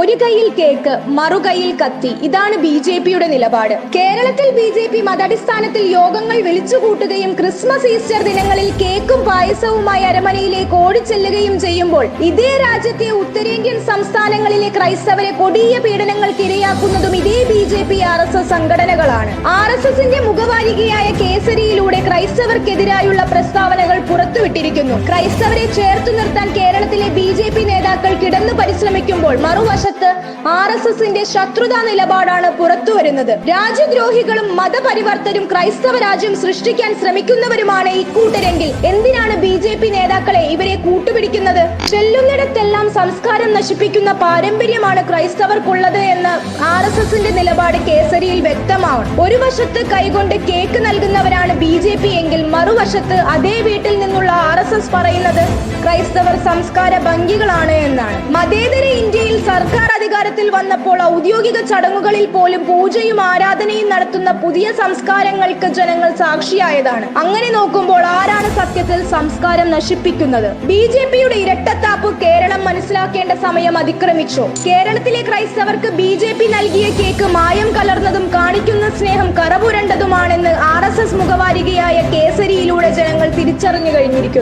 ഒരു കൈയിൽ കേക്ക് മറുകൈയിൽ കത്തി. ഇതാണ് ബി ജെ പിയുടെ നിലപാട്. കേരളത്തിൽ ബി ജെ പി മതാടിസ്ഥാനത്തിൽ യോഗങ്ങൾ വിളിച്ചുകൂട്ടുകയും ക്രിസ്മസ് ഈസ്റ്റർ ദിനങ്ങളിൽ കേക്കും പായസവുമായി അരമനയിലേക്ക് ഓടിച്ചെല്ലുകയും ചെയ്യുമ്പോൾ ഇതേ രാജ്യത്തെ ഉത്തരേന്ത്യൻ സംസ്ഥാനങ്ങളിലെ ക്രൈസ്തവരെ കൊടിയ പീഡനങ്ങൾക്ക് ഇരയാക്കുന്നതും ഇതേ B J P R S S സംഘടനകളാണ്. R S എസിന്റെ മുഖവാരികയായ കേസരിയിലൂടെ ക്രൈസ്തവർക്കെതിരായുള്ള പ്രസ്താവനകൾ പുറത്തുവിട്ടിരിക്കുന്നു. ക്രൈസ്തവരെ ചേർത്തു നിർത്താൻ കേരളത്തിലെ ബി ജെ പി നേതാക്കൾ കിടന്നു പരിശ്രമിക്കുമ്പോൾ മറുവശത്ത് ആർ എസ് എസിന്റെ ശത്രുതാ നിലപാടാണ് പുറത്തുവരുന്നത്. രാജ്യദ്രോഹികളും മതപരിവർത്തരും ക്രൈസ്തവ രാജ്യം സൃഷ്ടിക്കാൻ ശ്രമിക്കുന്നവരുമാണ് ഇക്കൂട്ടരെങ്കിൽ എന്തിനാണ് ബി നേതാക്കളെ ഇവരെ കൂട്ടുപിടിക്കുന്നത്? ചെല്ലുന്നിടത്തെല്ലാം സംസ്കാരം നശിപ്പിക്കുന്ന പാരമ്പര്യമാണ് ക്രൈസ്തവർക്കുള്ളത് എന്ന് ആർ എസ് എസിന്റെ നിലപാട് കേസരിയിൽ വ്യക്തമാവണം. ഒരു വശത്ത് കൈകൊണ്ട് കേക്ക് നൽകുന്നവരാണ് ബി ജെ പി എങ്കിൽ മറുവശത്ത് അതേ വീട്ടിൽ നിന്നുള്ള ആർ എസ് എസ് പറയുന്നത് ക്രൈസ്തവർ സംസ്കാര ഭംഗികളാണ് എന്നാണ്. മതേതര ഇന്ത്യയിൽ സർക്കാർ അധികാരത്തിൽ വന്നപ്പോൾ ഔദ്യോഗിക ചടങ്ങുകളിൽ പോലും പൂജയും ആരാധനയും നടത്തുന്ന പുതിയ സംസ്കാരങ്ങൾക്ക് ജനങ്ങൾ സാക്ഷിയായതാണ്. അങ്ങനെ നോക്കുമ്പോൾ ആരാണ് സത്യത്തിൽ സംസ്കാരം നശിപ്പിക്കുന്നത്. ബി ജെ പിയുടെ ഇരട്ടത്താപ്പ് കേരളം മനസ്സിലാക്കേണ്ട സമയം അതിക്രമിച്ചു. കേരളത്തിലെ ക്രൈസ്തവർക്ക് ബി ജെ പി നൽകിയ കേക്ക് മായം കലർന്നതും കാണിക്കുന്ന സ്നേഹം കറപുരണ്ടതുമാണെന്ന് ആർ എസ് എസ് മുഖവാരികയായ കേസരിയിലൂടെ ജനങ്ങൾ തിരിച്ചറിഞ്ഞു കഴിഞ്ഞിരിക്കുന്നു.